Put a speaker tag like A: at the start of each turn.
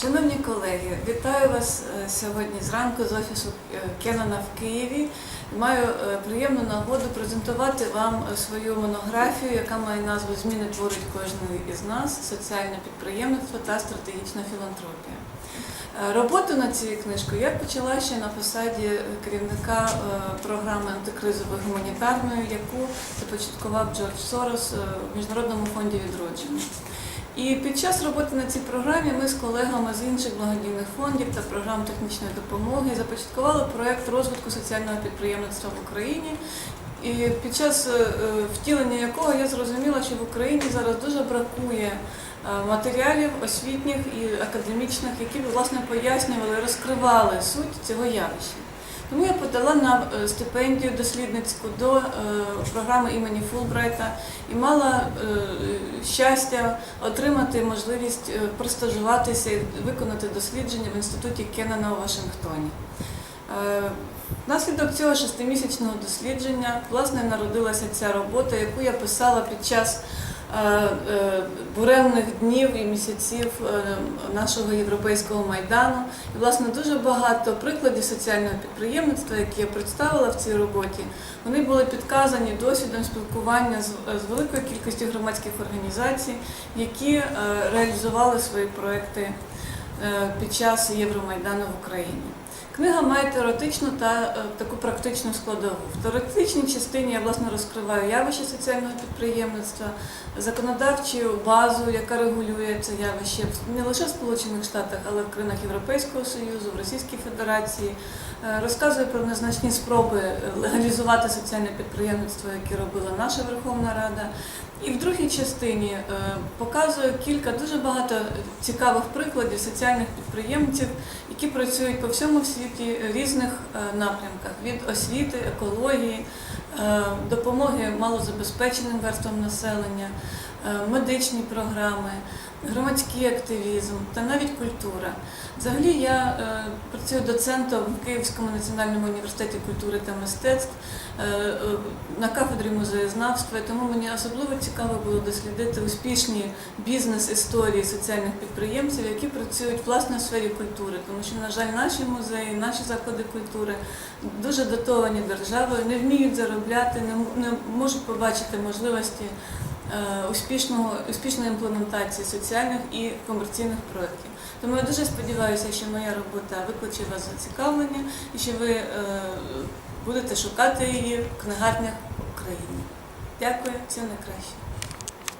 A: Шановні колеги, вітаю вас е, сьогодні зранку з офісу е, Кеннона в Києві. Маю е, приємну нагоду презентувати вам свою монографію, яка має назву Зміни творить кожен із нас, соціальне підприємництво та стратегічна філантропія. Роботу над цією книжкою я почала ще на посаді керівника програми антикризової гуманітарної, яку започаткував Джордж Сорос в Міжнародному фонді відродження. І під час роботи на цій програмі ми з колегами з інших благодійних фондів та програм технічної допомоги започаткували проєкт розвитку соціального підприємництва в Україні. І під час е, е, втілення якого я зрозуміла, що в Україні зараз дуже бракує е, матеріалів освітніх і академічних, які б власне пояснювали, розкривали суть цього явища. Тому я подала на е, стипендію дослідницьку до е, програми імені Фулбрайта і мала е, щастя отримати можливість простажуватися і виконати дослідження в інституті Кеннена у Вашингтоні. Внаслідок цього шестимісячного дослідження власне народилася ця робота, яку я писала під час е, е, буремних днів і місяців е, нашого європейського майдану. І власне дуже багато прикладів соціального підприємництва, які я представила в цій роботі, вони були підказані досвідом спілкування з, великою кількістю громадських організацій, які реалізували свої проекти під час Євромайдану в Україні. Книга має теоретичну та е, таку практичну складову. В теоретичній частині я власне розкриваю явище соціального підприємництва, законодавчу базу, яка регулює це явище не лише в Сполучених Штатах, але в країнах Європейського Союзу, в Російській Федерації. Е, Розказую про незначні спроби е, легалізувати соціальне підприємництво, яке робила наша Верховна Рада. І в другій частині показую кілька дуже багато цікавих прикладів соціальних підприємців, які працюють по всьому світі різних е, напрямках. Від освіти, екології, е, допомоги малозабезпеченим верствам населення, медичні програми, громадський активізм та навіть культура. Взагалі я е, працюю доцентом в Київському національному університеті культури та мистецтв е, е, на кафедрі музеєзнавства, тому мені особливо цікаво було дослідити успішні бізнес-історії соціальних підприємців, які працюють власне в сфері культури, тому що, на жаль, наші музеї, наші заклади культури дуже дотовані державою, не вміють заробляти, не, можуть побачити можливості е, успішного, успішної імплементації соціальних і комерційних проєктів. Тому я дуже сподіваюся, що моя робота викличе вас зацікавлення і що ви е, будете шукати її в книгарнях України. Дякую, всього найкраще.